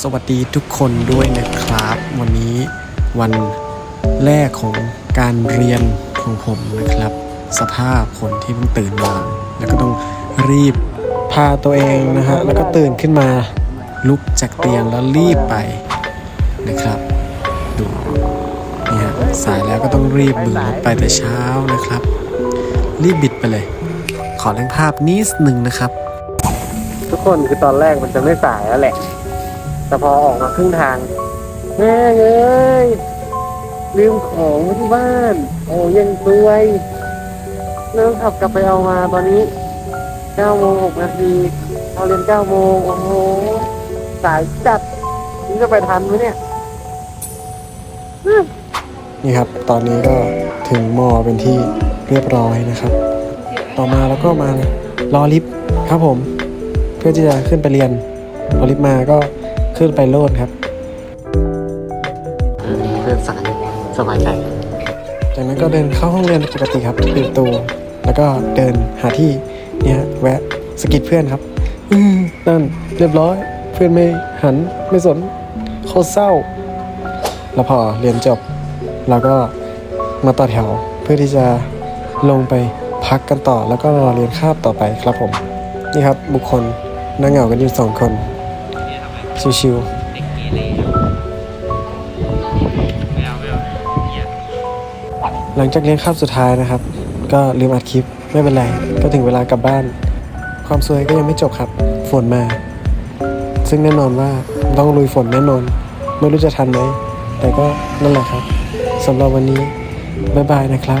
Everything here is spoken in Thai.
สวัสดีทุกคนด้วยนะครับ วันนี้วันแรกของการเรียนของผมนะครับ สภาพคนที่เพิ่งตื่นนอนแล้วก็ต้องรีบพาตัวเองนะฮะแล้วก็ตื่นขึ้นมาลุกจากเตียงแล้วรีบไปนะครับ ดูนี่ฮะสายแล้วก็ต้องรีบบึงรถไปแต่เช้านะครับ รีบบิดไปเลย ขอเล่งภาพนิดหนึ่งนะครับ ทุกคนคือตอนแรกมันจะไม่สายแล้วแหละ แต่พอออกมาครึ่งทางแม่เอ้ยลืมของไว้ที่บ้าน โอ้ยังซวยเริ่มขับกลับไปเอามาตอนนี้9โมง6นาทีเอาเรียน9โมงโอ้โหสายจัดนี่จะไปทันไหมเนี่ย นี่ครับ ตอนนี้ก็ถึงมอเป็นที่เรียบร้อยนะครับ ต่อมาแล้วก็มารอลิฟต์ครับผม เพื่อที่จะขึ้นไปเรียนรอลิฟต์มาก็ ขึ้นไปโลดครับเพื่อนสายสบายใจจากนั้นก็เดินเข้าห้องเรียนปกติครับปิดประตูแล้วก็เดินหาที่เนี่ยแวะสะกิดเพื่อนครับอืมนั่นเรียบร้อย เพื่อนไม่หันไม่สนโคตรเศร้า แล้วพอเรียนจบเราก็มาต่อแถวเพื่อที่จะลงไปพักกันต่อแล้วก็รอเรียนคาบต่อไปครับผม นี่ครับบุคคลนั่งเหงากันอยู่สองคน ชิวๆหลังจากเรียนคาบสุดท้ายนะครับ ก็ลืมอัดคลิปไม่เป็นไรก็ถึงเวลากลับบ้าน ความสวยก็ยังไม่จบครับ ฝนมา ซึ่งแน่นอนว่าต้องลุยฝนแน่นอน ไม่รู้จะทันไหมแต่ก็นั่นแหละครับสำหรับวันนี้บ๊ายบายนะครับ